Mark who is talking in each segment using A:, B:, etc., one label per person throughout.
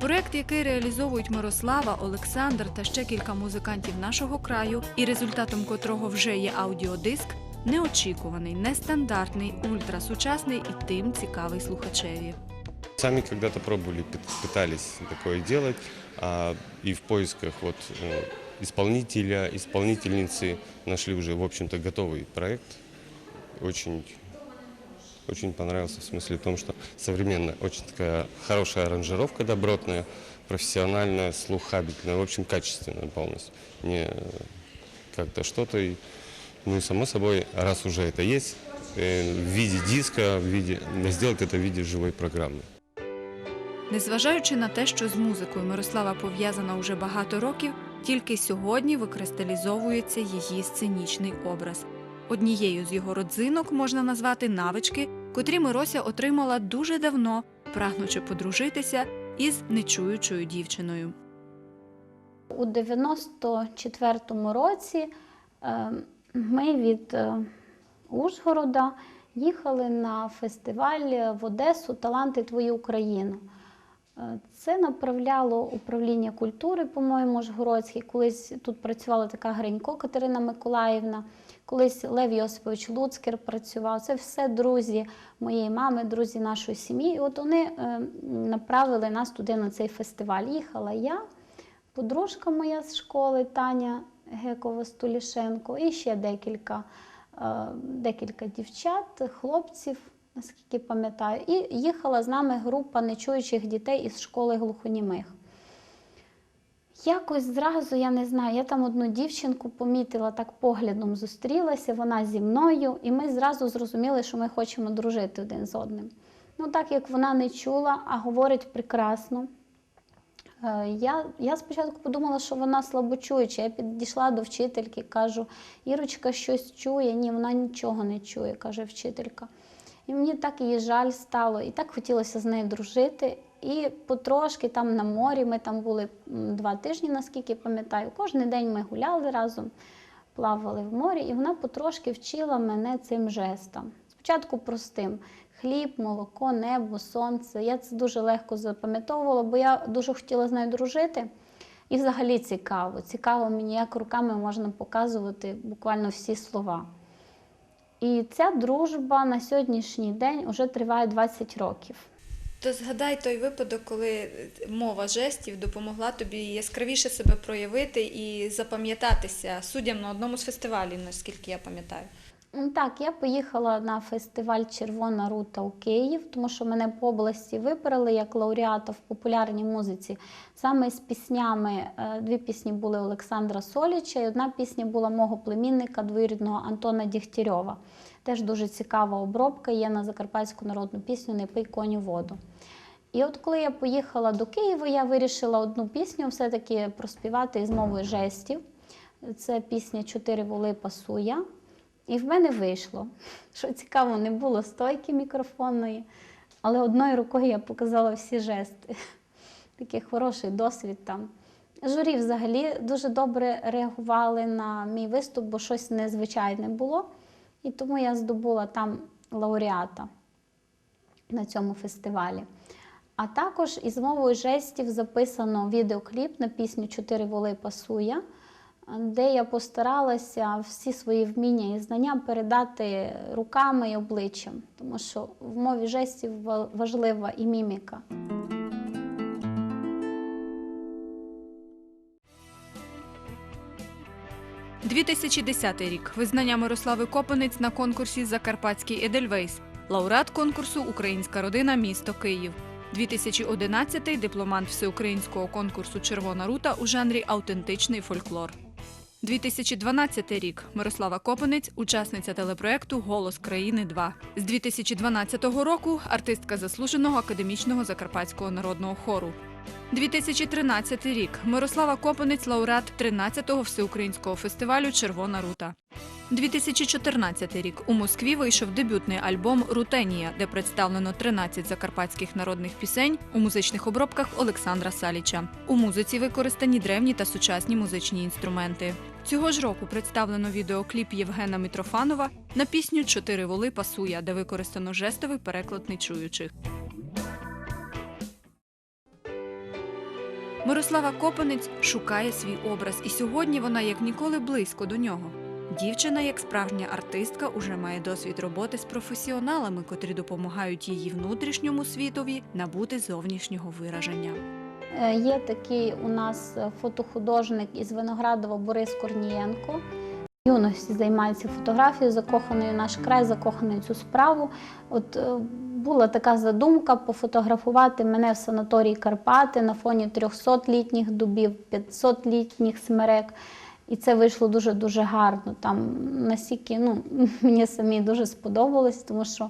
A: Проект, який реалізовують Мирослава, Олександр та ще кілька музикантів нашого краю, і результатом котрого вже є аудіодиск, неочікуваний, нестандартний, ультрасучасний і тим цікавий слухачеві.
B: Сами когда-то пробовали, пы- пытались такое делать, а, и в поисках вот э, исполнителя, исполнительницы нашли уже, в общем-то, готовый проект. Очень, очень понравился в смысле в том, что современная, очень такая хорошая аранжировка добротная, профессиональная, слухабельная, в общем, качественная полностью. Не э, как-то что-то. и- Ну и само собой, раз уже это есть, э, в виде диска, в виде, сделать это в виде живой программы.
A: Незважаючи на те, що з музикою Мирослава пов'язана уже багато років, тільки сьогодні викристалізовується її сценічний образ. Однією з його родзинок можна назвати навички, котрі Мирося отримала дуже давно, прагнучи подружитися із нечуючою дівчиною.
C: У 94-му році е, ми від е, Ужгорода їхали на фестиваль в Одесу Таланти Твою Україну. Е, Це направляло управління культури, по-моєму, Ужгородське. Колись тут працювала така Гринько Катерина Миколаївна, колись Лев Йосипович Луцкер працював. Це все друзі моєї мами, друзі нашої сім'ї. І от вони е, направили нас туди на цей фестиваль. Їхала я, подружка моя з школи Таня Гекова Столішенко і ще декілька, е, декілька дівчат, хлопців, наскільки пам'ятаю. І їхала з нами група нечуючих дітей із школи глухонімих. Якось зразу, я не знаю, я там одну дівчинку помітила, так поглядом зустрілася, вона зі мною, і ми зразу зрозуміли, що ми хочемо дружити один з одним. Ну, так як вона не чула, а говорить прекрасно. Е, Я, я спочатку подумала, що вона слабочуюча. Я підійшла до вчительки, кажу, Ірочка щось чує. Ні, вона нічого не чує, каже вчителька. І мені так її жаль стало, і так хотілося з нею дружити. І потрошки там на морі, ми там були два тижні, наскільки пам'ятаю. Кожен день ми гуляли разом, плавали в морі, і вона потрошки вчила мене цим жестам. Спочатку простим: хліб, молоко, небо, сонце. Я це дуже легко запам'ятовувала, бо я дуже хотіла з нею дружити. І взагалі цікаво. Цікаво мені, як руками можна показувати буквально всі слова. І ця дружба на сьогоднішній день вже триває 20 років.
A: То згадай той випадок, коли мова жестів допомогла тобі яскравіше себе проявити і запам'ятатися суддям на одному з фестивалів, наскільки я пам'ятаю.
C: Так, я поїхала на фестиваль Червона рута у Київ, тому що мене по області вибрали як лауреата в популярній музиці саме з піснями. е, Дві пісні були Олександра Соліча, і одна пісня була мого племінника двоюрідного Антона Дігтярьова. Теж дуже цікава обробка є на закарпатську народну пісню Не пий коню воду. І от коли я поїхала до Києва, я вирішила одну пісню все-таки проспівати із мовою жестів. Це пісня Чотири воли пасуя. І в мене вийшло. Що цікаво, не було стойки мікрофонної, але одною рукою я показала всі жести. Такий хороший досвід там. Журі взагалі дуже добре реагували на мій виступ, бо щось незвичайне було. І тому я здобула там лауреата на цьому фестивалі. А також із мовою жестів записано відеокліп на пісню Чотири воли пасуя, де я постаралася всі свої вміння і знання передати руками і обличчям, тому що в мові жестів ва- важлива і міміка.
A: – 2010 рік. Визнання Мирослави Копанець на конкурсі Закарпатський Едельвейс. Лауреат конкурсу Українська родина місто Київ. 2011 дипломант всеукраїнського конкурсу Червона рута у жанрі Аутентичний фольклор. 2012 рік. Мирослава Копанець, учасниця телепроекту Голос країни 2 З 2012 року артистка заслуженого академічного закарпатського народного хору. 2013 рік. Мирослава Копанець, лауреат 13-го всеукраїнського фестивалю Червона рута. 2014 рік. У Москві вийшов дебютний альбом Рутенія, де представлено 13 закарпатських народних пісень у музичних обробках Олександра Саліча. У музиці використані древні та сучасні музичні інструменти. Цього ж року представлено відеокліп Євгена Мітрофанова на пісню Чотири воли пасуя, де використано жестовий переклад нечуючих. Мирослава Копанець шукає свій образ, і сьогодні вона як ніколи близько до нього. Дівчина, як справжня артистка, уже має досвід роботи з професіоналами, котрі допомагають її внутрішньому світові набути зовнішнього вираження.
C: Е, Є такий у нас фотохудожник із Виноградова Борис Корнієнко. Юності займається фотографією, закоханий наш край, закоханий цю справу. От е, була така задумка пофотографувати мене в санаторії Карпати на фоні 300-літніх дубів, 500-літніх смерек. І це вийшло дуже-дуже гарно. Там настільки ну, мені самі дуже сподобалось, тому що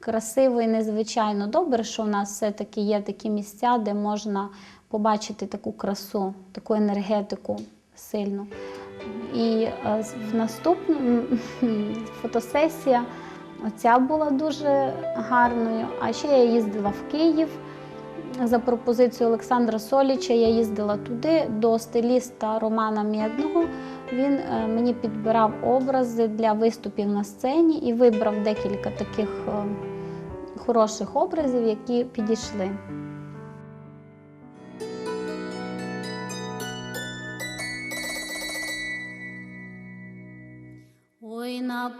C: красиво і незвичайно добре, що в нас все-таки є такі місця, де можна побачити таку красу, таку енергетику сильну. І е, в наступному фотосесія оця була дуже гарною. А ще я їздила в Київ за пропозицією Олександра Соліча. Я їздила туди до стиліста Романа Мєдного. Він е, мені підбирав образи для виступів на сцені і вибрав декілька таких е, хороших образів, які підійшли. Ой, на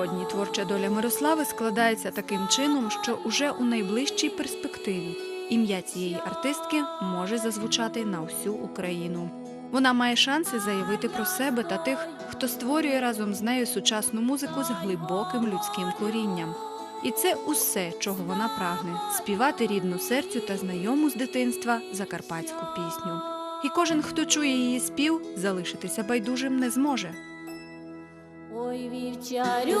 A: Сьогодні творча доля Мирослави складається таким чином, що уже у найближчій перспективі ім'я цієї артистки може зазвучати на всю Україну. Вона має шанси заявити про себе та тих, хто створює разом з нею сучасну музику з глибоким людським корінням. І це усе, чого вона прагне співати рідну серцю та знайому з дитинства закарпатську пісню. І кожен, хто чує її спів, залишитися байдужим не зможе.
C: Ой, вівчарю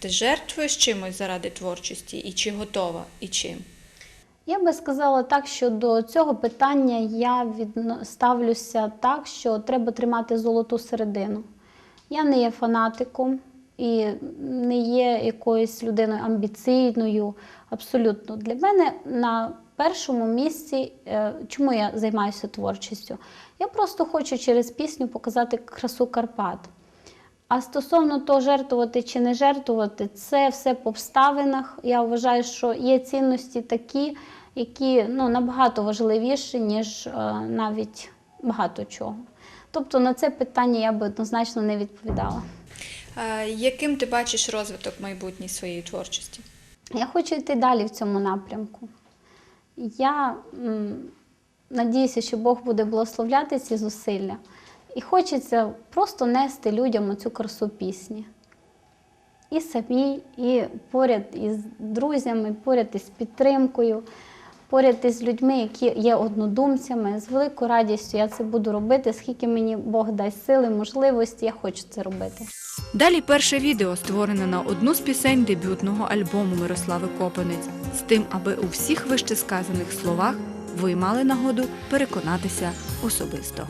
A: Ти жертвуєш чимось заради творчості, і чи готова, і чим?
C: Я би сказала так, що до цього питання я ставлюся так, що треба тримати золоту середину. Я не є фанатиком і не є якоюсь людиною амбіційною. Абсолютно. Для мене на першому місці, е, чому я займаюся творчістю? Я просто хочу через пісню показати красу Карпат. А стосовно того, жертвувати чи не жертвувати, це все по обставинах. Я вважаю, що є цінності такі, які ну, набагато важливіші, ніж е, навіть багато чого. Тобто на це питання я би однозначно не відповідала.
A: Яким ти бачиш розвиток майбутній своєї творчості?
C: Я хочу йти далі в цьому напрямку. Я м, надіюся, що Бог буде благословляти ці зусилля. І хочеться просто нести людям цю красу пісні. І самій, і поряд із друзями, поряд із підтримкою. Поряд із людьми, які є однодумцями. З великою радістю я це буду робити, скільки мені Бог дасть сили, можливості, я хочу це робити.
A: Далі перше відео створене на одну з пісень дебютного альбому Мирослави Копанець з тим, аби у всіх вищесказаних словах ви мали нагоду переконатися особисто.